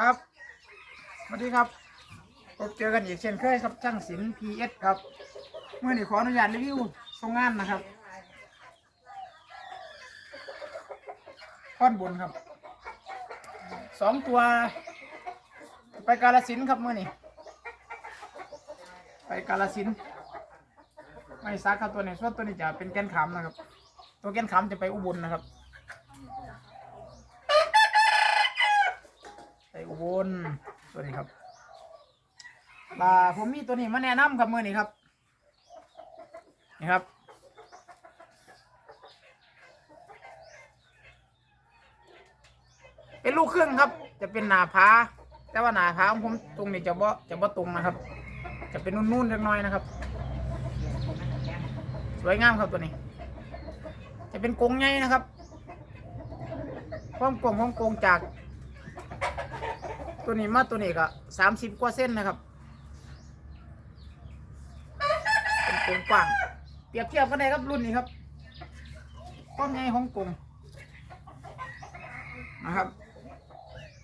ครับสวัสดีครับพบเจอกันอีกเช่นเคยครับช่างศิลป์ PS ครับเมื่อนี้ขออนุญาตรีวิวส่งงานนะครับท่อนบนครับสองตัว ไปกาลสินครับเมื่อนี้ไปกาลสินไม่ซักครับตัวนี้ส่วนตัวนี้จะเป็นแกนขำนะครับ ตัวแกนขำจะไปอุบลนะครับ ไปอุบลตัวนี้ครับลาผมมีตัวนี้มาแนะนำครับมือนี้ครับนี่ครับ เป็นลูกครึ่งครับ จะเป็นหนาผาแต่ว่าหนาผาของผมตรงนี้จะบ่จะบ่ตรงนะครับ จะเป็นนุ่นๆเล็กน้อยนะครับ สวยงามครับตัวนี้ จะเป็นกรงใหญ่นะครับความกลมของกรงจาก ตัวนี้มาตัวนี้ก็สามสิบกว่าเส้นนะครับเป็นกงกว้างเปรียบเทียบกันได้ครับรุ่นนี้ครับความใหญ่ของกงนะครับ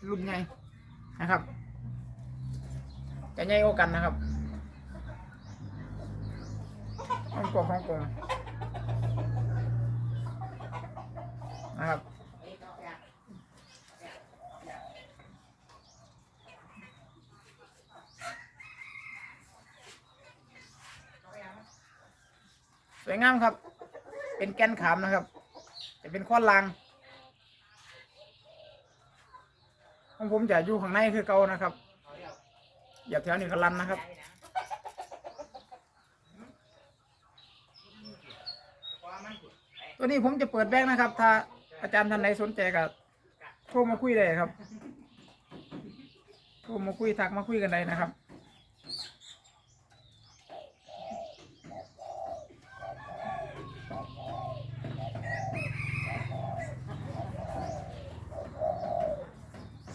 รุ่นใหญ่นะครับจะใหญ่กว่ากันนะครับของกรงของกงนะครับ สวยงามครับ เป็นแกนขามนะครับ จะเป็นข้อลางของผมจะอยู่ข้างในคือเก่านะครับอย่าแถวนี้ก็ลันนะครับ ตัวนี้ผมจะเปิดแบงค์นะครับ ถ้าอาจารย์ท่านใดสนใจก็โทรมาคุยได้ครับโทรมาคุยทักมาคุยกันได้นะครับ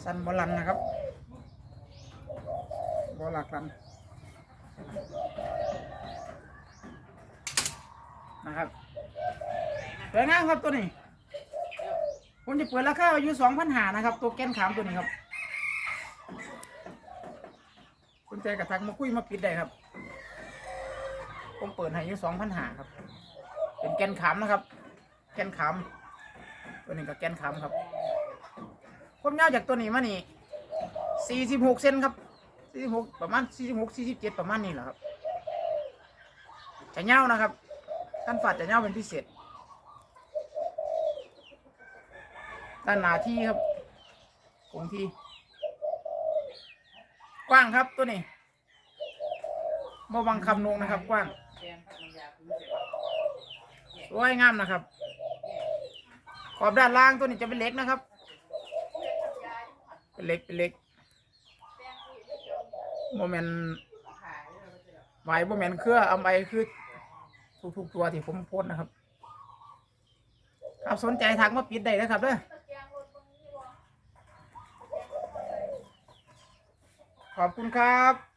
สันบอลันนะครับบอลักลันนะครับสวยงามครับตัวนี้ผมจะเปิดราคาอยู่สองพันหานะครับ ตัวแก้นขามตัวนี้ครับคุณใจกระทักมาคุยมาปิดได้ครับ ผมเปิดให้อยู่สองพันหาครับ เป็นแกนขามนะครับ แกนขามตัวนี้กับแกนขามครับ ความยาวจากตัวนี้มานี่46เซนครับ46ประมาณ46 47ประมาณนี้แหละครับจะยานะครับท่านฝาดจะยาเป็นพิเศษด้านหน้าที่ครับคงที่ กว้างครับตัวนี้บ่บังคำนงนะครับ กว้างสวยงามนะครับ ขอบด้านล่างตัวนี้จะเป็นเล็กนะครับ เป็นเล็กเป็นเล็กโมเมนไหวโมเมนเครือเอาไปคือทุกๆตัวที่ผมโพสต์นะครับครับสนใจทางมาปิดได้นะครับเด้อขอบคุณครับ